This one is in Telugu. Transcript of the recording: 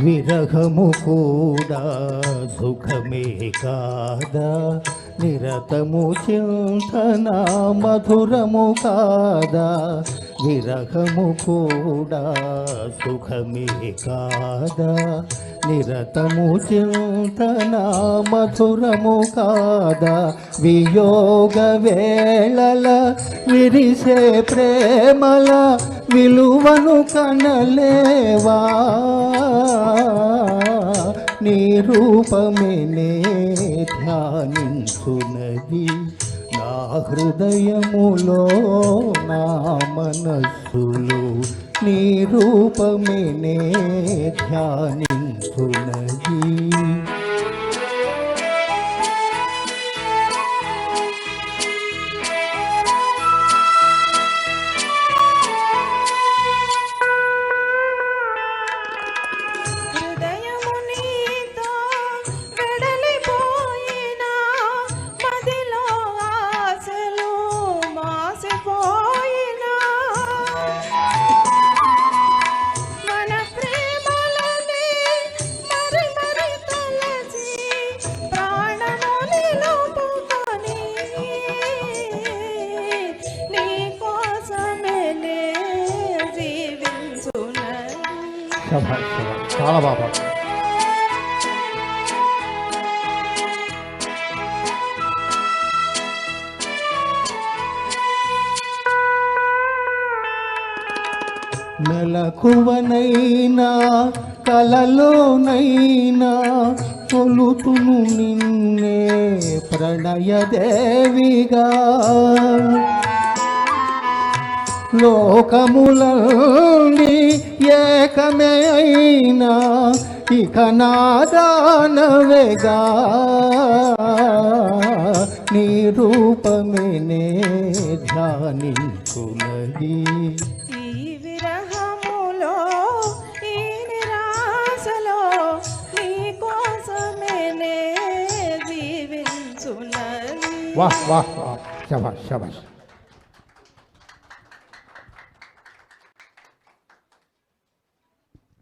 విరహము కూడా సుఖమే కాదా? నిరతము చింతన మధురము కాదా? విరహము కూడా సుఖమే కాదా? నిరతము చింతన మధురము కాదా? వియోగ వేళల విరిసే ప్రేమల విలువను కనలేవా? నీ రూపమే నే ధ్యానించున్నది నా హృదయములో నా మనస్సులో నీ రూపమే ధ్యానించునది. శభాష్ శభాష్ చాలా బాగా మెలకువనైనా కలలోనైనా తొలుతును నిన్నే ప్రణయదేవిగా. లోకములని ఏకమే అయినా ఇక నాదానవేగా నీ రూపమే నే ధ్యానించున్నది ఈ విరహములో ఈ నిరాశలో నీ కోసమే నే జీవించున్నది వాహ్ వాహ్ వాహ్. శభాష్ శభాష్.